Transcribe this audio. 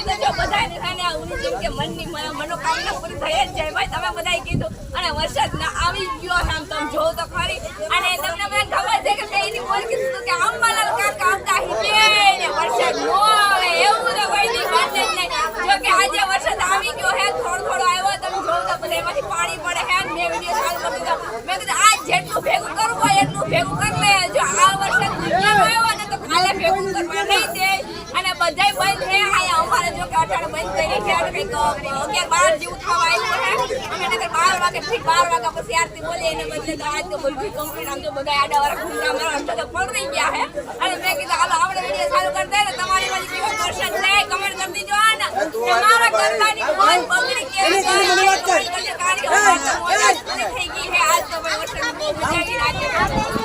જેમ કે મનની મનોકામના પૂરી થઈ જ જાય ભાઈ, તમે બધાએ કીધું. અને વરસાદ ના આવી ગયો આમ તમે જોવો તો ખરી અને તમને મને ખબર છે કે મેં એની બોલ કીધું હતું કે અંબાલાલ કાકા આવતા ને વરસાદ નો આવે. એવું તો કોઈ દી વાત જ નહીં. જો કે આજે વરસાદ આવી ગયો હે થોડો થોડો આવ્યો, તમે જોવો તો બધા. એમાંથી પાણી પડે હે મેં વીડિયો ચાલુ કરી દીધો મેં કીધું, આજ જેટલું ભેગું કરવું હોય એટલું ભેગું કરી લે. જો આ વરસાદ આવ્યો ને તો કાલે ભેગું કરવા નહીં દે. અને બધાય બંધ છે સવારે જો કે અટાણે બંધ કરી ત્યારે કંઈક અગિયાર બાર જેવું થવા આવ્યું છે. અમે નગર બાર વાગે ફીટ બાર વાગ્યા પછી આરતી બોલે એને બદલે તો આજ તો બોલવી કમ્પ્લીટ આમ જો બધા આડા વાળા ઘૂમરા મારા અડધો તો પકડી ગયા હે અને મેં કીધું હાલો આપણે વીડિયો ચાલુ કરી દે તમારી બાજુ કેવો દર્શન થાય કમેન્ટ કરી દીજો ને તમારા કરવાની કોઈ પગડી કેવી કરી. કાઢી થઈ ગઈ હે આજ તો મેં વર્ષ બહુ મજા આવી